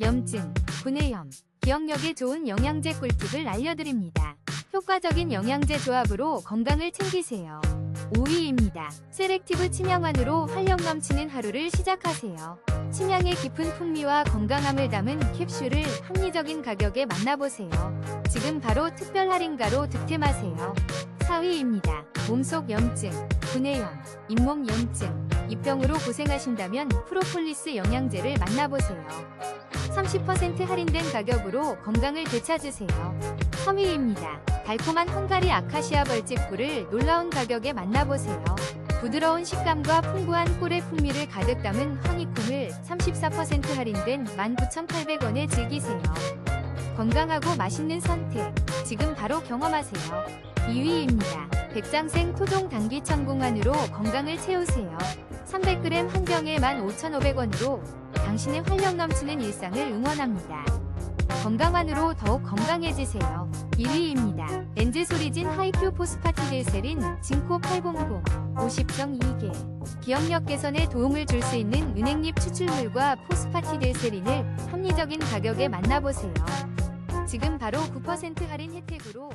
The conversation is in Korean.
염증, 구내염, 기억력에 좋은 영양제 꿀팁을 알려드립니다. 효과적인 영양제 조합으로 건강을 챙기세요. 5위입니다. 세렉티브 침향환으로 활력 넘치는 하루를 시작하세요. 침향의 깊은 풍미와 건강함을 담은 캡슐을 합리적인 가격에 만나보세요. 지금 바로 특별 할인가로 득템하세요. 4위입니다. 몸속 염증, 구내염, 잇몸 염증, 입병으로 고생하신다면 프로폴리스 영양제를 만나보세요. 30% 할인된 가격으로 건강을 되찾으세요. 3위입니다. 달콤한 헝가리 아카시아 벌집꿀을 놀라운 가격에 만나보세요. 부드러운 식감과 풍부한 꿀의 풍미를 가득 담은 허니콤을 34% 할인된 19,800원에 즐기세요. 건강하고 맛있는 선택. 지금 바로 경험하세요. 2위입니다. 백장생 토종 당귀 천공환으로 건강을 채우세요. 300g 한 병에 15,500원으로 당신의 활력 넘치는 일상을 응원합니다. 건강환으로 더욱 건강해지세요. 1위입니다. 엔즈 소리진 하이큐 포스파티딜세린 징코 800 50정 2개 기억력 개선에 도움을 줄 수 있는 은행잎 추출물과 포스파티딜세린을 합리적인 가격에 만나보세요. 지금 바로 9% 할인 혜택으로